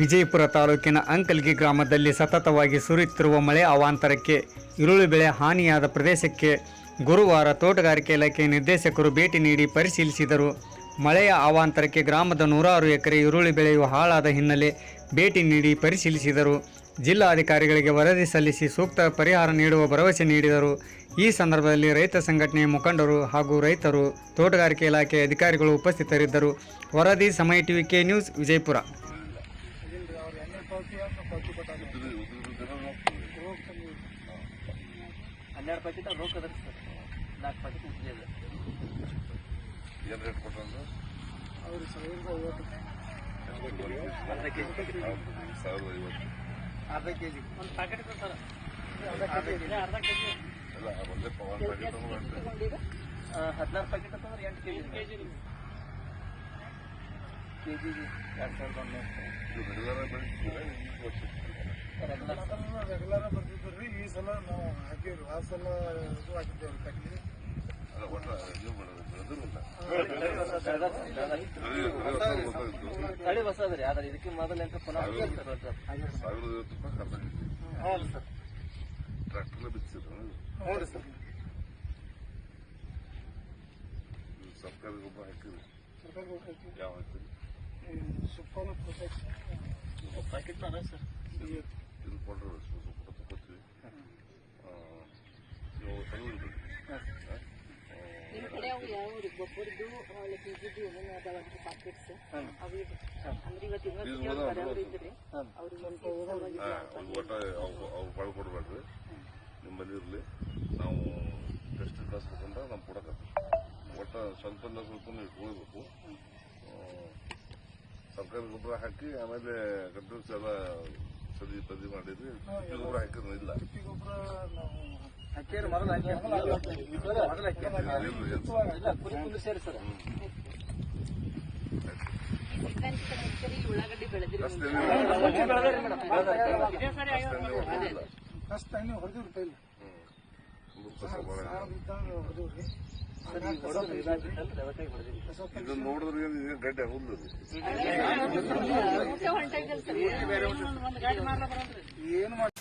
ವಿಜಯಪುರ ತಾಲೂಕಿನ ಅಂಕಲ್ಗಿ ಗ್ರಾಮದಲ್ಲಿ ಸತತವಾಗಿ ಸುರಿಯುತ್ತಿರುವ ಮಳೆ ಅವಾಂತರಕ್ಕೆ ಈರುಳ್ಳಿ ಬೆಳೆ ಹಾನಿಯಾದ ಪ್ರದೇಶಕ್ಕೆ ಗುರುವಾರ ತೋಟಗಾರಿಕೆ ಇಲಾಖೆ ನಿರ್ದೇಶಕರು ಭೇಟಿ ನೀಡಿ ಪರಿಶೀಲಿಸಿದರು. ಮಳೆಯ ಅವಾಂತರಕ್ಕೆ ಗ್ರಾಮದ ನೂರಾರು ಎಕರೆ ಈರುಳ್ಳಿ ಬೆಳೆಯು ಹಾಳಾದ ಹಿನ್ನೆಲೆ ಭೇಟಿ ನೀಡಿ ಪರಿಶೀಲಿಸಿದರು. ಜಿಲ್ಲಾಧಿಕಾರಿಗಳಿಗೆ ವರದಿ ಸಲ್ಲಿಸಿ ಸೂಕ್ತ ಪರಿಹಾರ ನೀಡುವ ಭರವಸೆ ನೀಡಿದರು. ಈ ಸಂದರ್ಭದಲ್ಲಿ ರೈತ ಸಂಘಟನೆಯ ಮುಖಂಡರು ಹಾಗೂ ರೈತರು, ತೋಟಗಾರಿಕೆ ಇಲಾಖೆ ಅಧಿಕಾರಿಗಳು ಉಪಸ್ಥಿತರಿದ್ದರು. ವರದಿ ಸಮಯ ಟಿವಿ ಕೆ ನ್ಯೂಸ್ ವಿಜಯಪುರ. ಹನ್ನೆರಡು ಪ್ಯಾಕೆಟ್ ರೋಕ್ ಅದ ಸರ್. ನಾಲ್ಕು ಪ್ಯಾಕೆಟ್ ಉದ್ದಿ ಅದ. ಏನು ರೇಟ್ ಕೊಟ್ಟಂದ್ರೆ ಅರ್ಧ ಕೆ ಜಿ ಸಾವಿರದ ಐವತ್ತು. ಅರ್ಧ ಕೆ ಜಿ ಒಂದು ಪ್ಯಾಕೆಟ್ ಇದೆ ಸರ್ ಅರ್ಧ ಕೆ ಜಿ ಅರ್ಧ ಕೆ ಜಿ ಹದಿನಾರು ಪ್ಯಾಕೆಟ್ ಅಂತಂದ್ರೆ ಎಂಟು K G K G K ಜಿಗೆ ಎರಡು ಸಾವಿರದ ಇದು ರೆಗ್ಯುಲರ್ ಬರ್ತಿದ್ರಿ ಈ ಸಲ ನಾವು ಹಾಕಿವ್ರಿ ಆ ಸಲ ಇದು ಹಾಕಿದ್ದೇವೆ ತಕ್ಕಿ ತಳಿ ಹೊಸ ರೀ ಆದ್ರೆ ಇದಕ್ಕೆ ಮೊದಲು ಅಂತ ಪುನಃ ಸಾವಿರದ ಐವತ್ತು ರೂಪಾಯಿ ಖರ್ಚು ಹೌದು ಸರ್ ಟ್ರ್ಯಾಕ್ಟರ್ನ ಬಿಚ್ಚಿದ್ರು ರೀ ಸರ್ ಸರ್ಕಾರಿ ಗೊಬ್ಬರ ಹಾಕಿದ್ರು ಯಾವ ಹಾಕಿದ್ರು ಪ್ಯಾಕೆಟ್ ಸರ್ ಕೊಟ್ಟರು ಸ್ವಲ್ಪ ತಗೋತೀವಿ ನಿಮ್ಮ ಕಡೆ ಅವು ಯಾವ ಗೊಬ್ಬರದ್ದು ಒಳ್ಳೆ ಬೀಜದ್ದು ಏನೇನು ಅದಾವಲ್ರಿ ಪಾಕೆಟ್ಸ್ ಅವು. ಅವ್ರಿಗೆ ಒಂದು ಒಟ್ಟ ಅವು ಅವು ಬಾಳ್ ಕೊಡ್ಬೇಡ್ರಿ ನಿಮ್ಮಲ್ಲಿ ಇರಲಿ ನಾವು ಟೆಸ್ಟ್ ಕಳ್ಸ್ಬೇಕಂದ್ರೆ ನಮ್ಮ ಕೊಡಕತ್ತೀವಿ ಒಟ್ಟ ಸ್ವಲ್ಪ ಸ್ವಲ್ಪ ಇಟ್ಕೊಳ್ಬೇಕು ಸರ್ಕಾರಿ ಗೊಬ್ಬರ ಹಾಕಿ ಆಮೇಲೆ ಕಂಟ್ರೋಲ್ಸ್ ಎಲ್ಲ ಸದಿ ಪದಿ ಮಾಡಿದ್ವಿ. ತಿಪ್ಪಿ ಗೊಬ್ಬರ ಹಾಕಿದ್ರು ಇಲ್ಲ. ಇಲ್ಲ? ಇಲ್ಲ ಉಳ್ಳಾಗಡ್ಡಿ ಬೆಳೆದಿರಿ ಅಷ್ಟೇ ಇದೇ ಸರಿ ಇದನ್ನ ನೋಡಿದ್ರೆ ಏನು ಏನು ಗಡ್ಡೆ